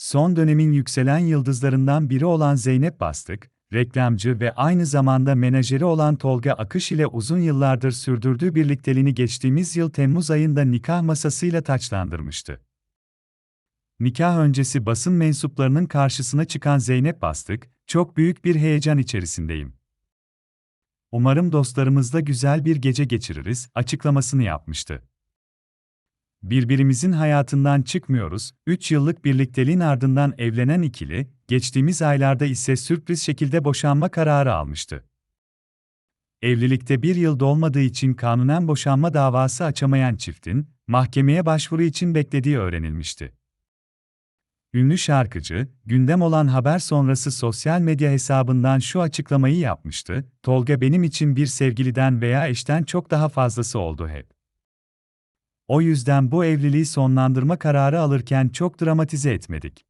Son dönemin yükselen yıldızlarından biri olan Zeynep Bastık, reklamcı ve aynı zamanda menajeri olan Tolga Akış ile uzun yıllardır sürdürdüğü birlikteliğini geçtiğimiz yıl Temmuz ayında nikah masasıyla taçlandırmıştı. Nikah öncesi basın mensuplarının karşısına çıkan Zeynep Bastık, çok büyük bir heyecan içerisindeyim. Umarım dostlarımızla güzel bir gece geçiririz, açıklamasını yapmıştı. Birbirimizin hayatından çıkmıyoruz, 3 yıllık birlikteliğin ardından evlenen ikili, geçtiğimiz aylarda ise sürpriz şekilde boşanma kararı almıştı. Evlilikte bir yıl dolmadığı için kanunen boşanma davası açamayan çiftin, mahkemeye başvuru için beklediği öğrenilmişti. Ünlü şarkıcı, gündem olan haber sonrası sosyal medya hesabından şu açıklamayı yapmıştı, Tolga benim için bir sevgiliden veya eşten çok daha fazlası oldu hep. O yüzden bu evliliği sonlandırma kararı alırken çok dramatize etmedik.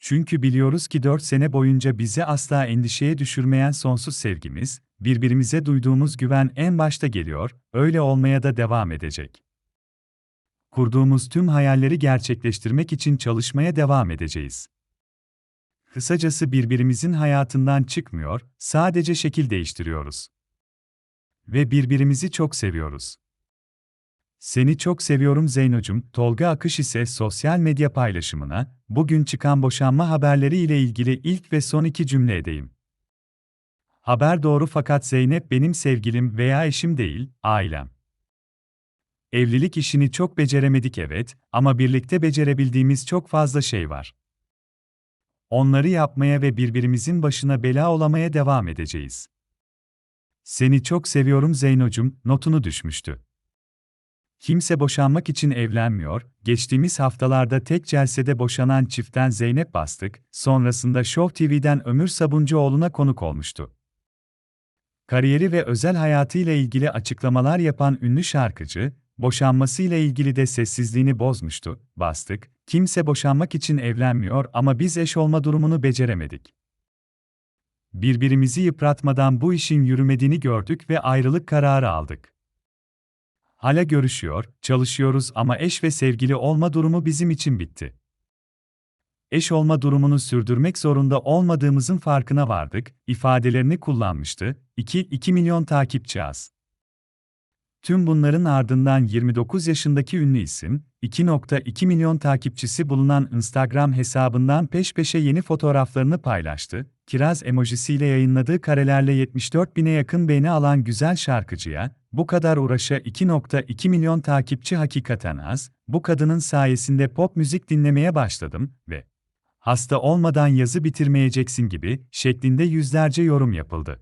Çünkü biliyoruz ki 4 sene boyunca bizi asla endişeye düşürmeyen sonsuz sevgimiz, birbirimize duyduğumuz güven en başta geliyor, öyle olmaya da devam edecek. Kurduğumuz tüm hayalleri gerçekleştirmek için çalışmaya devam edeceğiz. Kısacası birbirimizin hayatından çıkmıyor, sadece şekil değiştiriyoruz. Ve birbirimizi çok seviyoruz. Seni çok seviyorum Zeynocum. Tolga Akış ise sosyal medya paylaşımına, bugün çıkan boşanma haberleri ile ilgili ilk ve son iki cümle edeyim. Haber doğru fakat Zeynep benim sevgilim veya eşim değil, ailem. Evlilik işini çok beceremedik evet ama birlikte becerebildiğimiz çok fazla şey var. Onları yapmaya ve birbirimizin başına bela olamaya devam edeceğiz. Seni çok seviyorum Zeynocum, notunu düşmüştü. Kimse boşanmak için evlenmiyor, geçtiğimiz haftalarda tek celsede boşanan çiftten Zeynep Bastık, sonrasında Show TV'den Ömür Sabuncuoğlu'na konuk olmuştu. Kariyeri ve özel hayatıyla ilgili açıklamalar yapan ünlü şarkıcı, boşanmasıyla ilgili de sessizliğini bozmuştu. Bastık, kimse boşanmak için evlenmiyor ama biz eş olma durumunu beceremedik. Birbirimizi yıpratmadan bu işin yürümediğini gördük ve ayrılık kararı aldık. Hala görüşüyor, çalışıyoruz ama eş ve sevgili olma durumu bizim için bitti. Eş olma durumunu sürdürmek zorunda olmadığımızın farkına vardık, ifadelerini kullanmıştı. 2, 2 milyon takipçi az. Tüm bunların ardından 29 yaşındaki ünlü isim, 2.2 milyon takipçisi bulunan Instagram hesabından peş peşe yeni fotoğraflarını paylaştı. Kiraz emojisiyle yayınladığı karelerle 74 bine yakın beğeni alan güzel şarkıcıya, bu kadar uğraşa 2.2 milyon takipçi hakikaten az, bu kadının sayesinde pop müzik dinlemeye başladım ve hasta olmadan yazı bitirmeyeceksin gibi şeklinde yüzlerce yorum yapıldı.